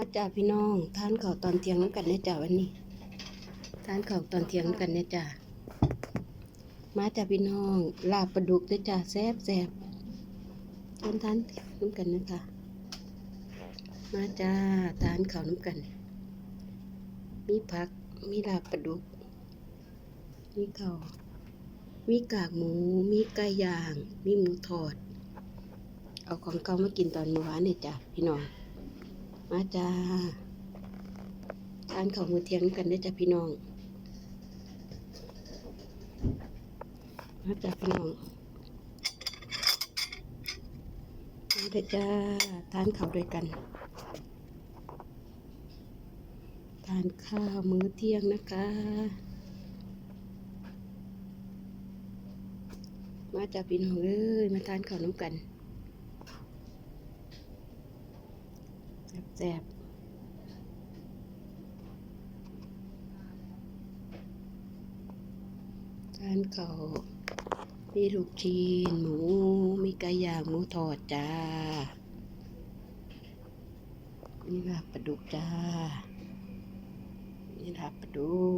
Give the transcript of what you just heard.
มาจ้าพี่น้องทานข้าวตอนเที่ยงน้ำกันเนี่ยจ้าวันนี้ทานข้าวตอนเที่ยงน้ำกันเนี่ยจ้ามาจ้าพี่น้องลาบปลาดุกเด้อจ้าแซ่บแซ่บทานทานน้ำกันนะคะมาจ้าทานข้าวน้ำกัน มีผักมีลาบปลาดุก มีข้าวมีกากหมู มีไก่ย่าง มีหมูทอด เอาของเก่ามากินตอนเมื่อวานเนี่ยจ้ะพี่น้อง มาจ้าทานข้าวมื้อเที่ยงกันได้จ้ะพี่น้อง มาจ้ะพี่น้อง มาเด้จ้าทานข้าวด้วยกัน ทานข้าวมื้อเที่ยงนะคะ มาจ้ะพี่น้องเอ้ยมาทานข้าวน้ำกัน แซ่บร้านเก่า มีลูกชิ้นหมู มีไก่ย่างหมูทอดจ้ามีลาบปลาดุกจ้ามีลาบปลาดุก